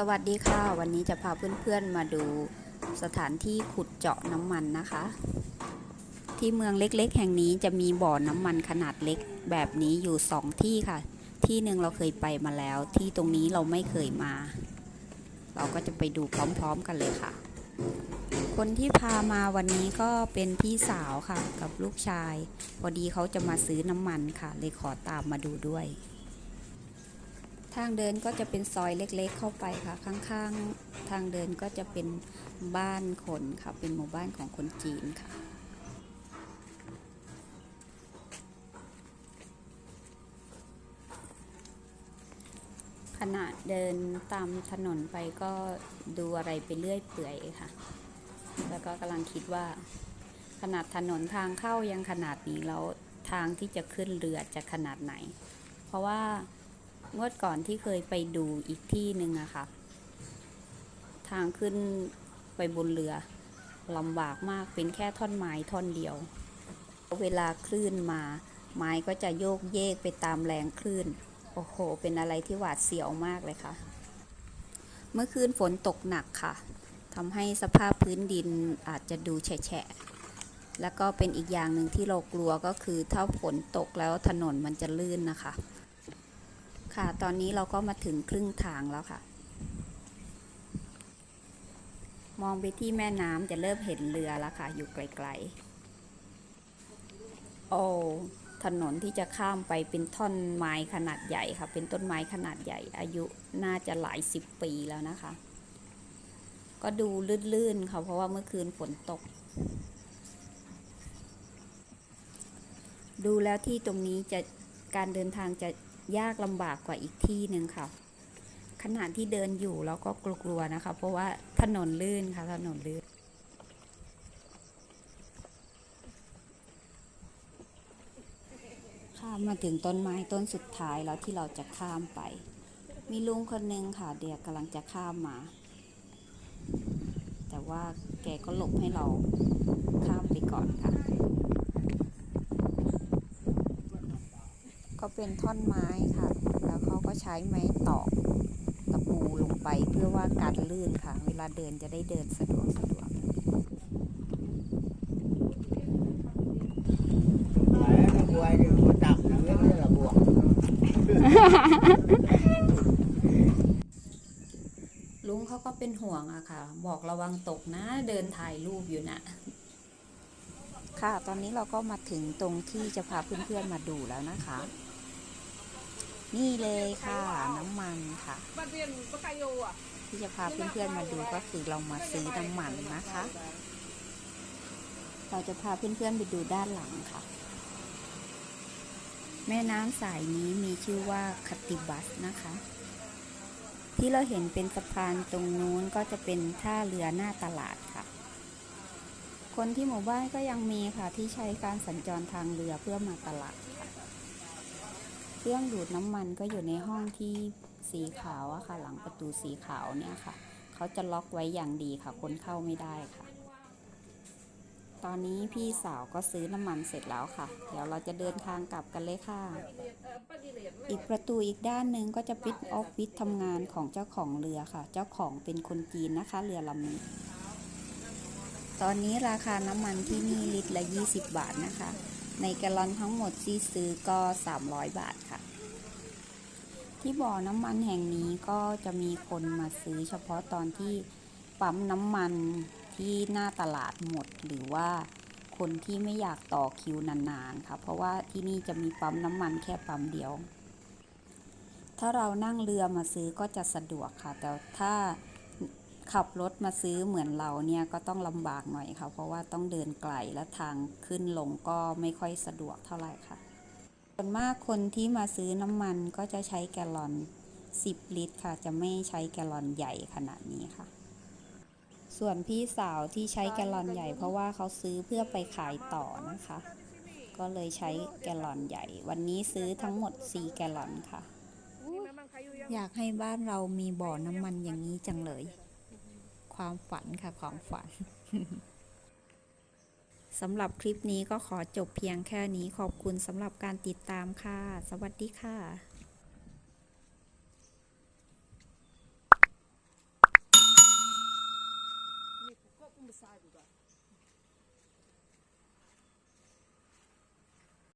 สวัสดีค่ะ วันนี้จะพาเพื่อนๆมาดูสถานที่ขุดเจาะน้ำมันนะคะ ที่เมืองเล็กๆ แห่งนี้จะมีบ่อน้ำมันขนาดเล็กแบบนี้อยู่สองที่ค่ะ ที่หนึ่งเราเคยไปมาแล้ว ที่ตรงนี้เราไม่เคยมา เราก็จะไปดูพร้อมๆกันเลยค่ะ คนที่พามาวันนี้ก็เป็นพี่สาวค่ะกับลูกชาย พอดีเขาจะมาซื้อน้ำมันค่ะ เลยขอตามมาดูด้วย ทางเดินก็จะเป็นซอยเล็กๆ เข้าไปค่ะ ข้างๆ ทางเดินก็จะเป็นบ้านคนค่ะ เป็นหมู่บ้านของคนจีนค่ะขณะเดินตามถนนไปก็ดูอะไรไปเรื่อยเปื่อยค่ะ แล้วก็กำลังคิดว่า ขนาดถนนทางเข้ายังขนาดนี้แล้วทางที่จะขึ้นเรือจะขนาดไหน เพราะว่า งวดก่อนที่เคยไปดูอีกที่หนึ่งอะค่ะ ทางขึ้นไปบนเรือลำบากมากเป็นแค่ท่อนไม้ท่อนเดียว เวลาคลื่นมา ไม้ก็จะโยกเยกไปตามแรงคลื่น โอ้โห เป็นอะไรที่หวาดเสียวมากเลยค่ะ เมื่อคืนฝนตกหนักค่ะทำให้สภาพพื้นดินอาจจะดูแฉะแล้วก็เป็นอีกอย่างหนึ่งที่เรากลัวก็คือถ้าฝนตกแล้วถนนมันจะลื่นนะคะ ค่ะ ตอนนี้เราก็มาถึงครึ่งทางแล้วค่ะ มองไปที่แม่น้ำจะเริ่มเห็นเรือแล้วค่ะ อยู่ไกลๆ โอ้ถนนที่จะข้ามไปเป็นท่อนไม้ขนาดใหญ่ค่ะ เป็นต้นไม้ขนาดใหญ่ อายุน่าจะหลายสิบปีแล้วนะคะ ก็ดูลื่นๆค่ะ เพราะว่าเมื่อคืนฝนตก ดูแล้วที่ตรงนี้จะการเดินทางจะ ยากลำบากกว่าอีกที่หนึ่งค่ะ ขณะที่เดินอยู่เราก็กลัวๆนะคะ เพราะว่าถนนลื่นค่ะถนนลื่นข้ามมาถึงต้นไม้ต้นสุดท้ายแล้วที่เราจะข้ามไป มีลุงคนหนึ่งค่ะ เดียกำลังจะข้ามมา แต่ว่าแกก็หลบให้เราข้ามไปก่อนค่ะ ก็เป็นท่อนไม้ค่ะ แล้วเขาก็ใช้ไม้ตอกตะปูลงไปเพื่อว่าการลื่นค่ะ เวลาเดินจะได้เดินสะดวกสะดวก Đấy, nó quay thì nó đập nó biết như là buộc ลุงเขาก็เป็นห่วงอะค่ะ บอกระวังตกนะ เดินถ่ายรูปอยู่นะค่ะ ตอนนี้เราก็มาถึงตรงที่จะพาเพื่อนๆมาดูแล้วนะคะ นี่เลยค่ะน้ำมันค่ะบ้านเรียนปะกายโยอะที่จะพาเพื่อนๆมาดูก็คือเรามาซื้อน้ำมันนะคะ เราจะพาเพื่อนๆไปดูด้านหลังค่ะ แม่น้ำสายนี้มีชื่อว่าคติบัสนะคะ ที่เราเห็นเป็นสะพานตรงนู้นก็จะเป็นท่าเรือหน้าตลาดค่ะ คนที่หมู่บ้านก็ยังมีค่ะที่ใช้การสัญจรทางเรือเพื่อมาตลาดค่ะเค รื่องดูดน้ำมันก็อยู่ในห้องที่สีขาวอะค่ะ หลังประตูสีขาวเนี่ยค่ะ เขาจะล็อกไว้อย่างดีค่ะ คนเข้าไม่ได้ค่ะ ตอนนี้พี่สาวก็ซื้อน้ำมันเสร็จแล้วค่ะ เดี๋ยวเราจะเดินทางกลับกันเลยค่ะ อีกประตูอีกด้านหนึ่งก็จะปิดออฟฟิศทำงานของเจ้าของเรือค่ะ เจ้าของเป็นคนจีนนะคะ เรือลำนี้ ตอนนี้ราคาน้ำมันที่นี่ลิตรละ 20 บาทนะคะ ในแกลลอนทั้งหมดที่ซื้อก็ 300 บาทค่ะ ที่บ่อน้ำมันแห่งนี้ก็จะมีคนมาซื้อเฉพาะตอนที่ปั๊มน้ำมันที่หน้าตลาดหมดหรือว่าคนที่ไม่อยากต่อคิวนานๆ ค่ะ เพราะว่าที่นี่จะมีปั๊มน้ำมันแค่ปั๊มเดียว ถ้าเรานั่งเรือมาซื้อก็จะสะดวกค่ะ แต่ถ้า ขับรถมาซื้อเหมือนเราเนี่ยก็ต้องลำบากหน่อยค่ะเพราะว่าต้องเดินไกลและทางขึ้นลงก็ไม่ค่อยสะดวกเท่าไหร่ค่ะส่วนมากคนที่มาซื้อน้ำมันก็จะใช้แกลลอน 10 ลิตรค่ะ จะไม่ใช้แกลลอนใหญ่ขนาดนี้ค่ะ ส่วนพี่สาวที่ใช้แกลลอนใหญ่ เพราะว่าเขาซื้อเพื่อไปขายต่อนะคะ ก็เลยใช้แกลลอนใหญ่ วันนี้ซื้อทั้งหมด 4 แกลลอนค่ะ อยากให้บ้านเรามีบ่อน้ำมันอย่างนี้จังเลย ความฝันค่ะความฝันสำหรับคลิปนี้ก็ขอจบเพียงแค่นี้ขอบคุณสำหรับการติดตามค่ะ สวัสดีค่ะ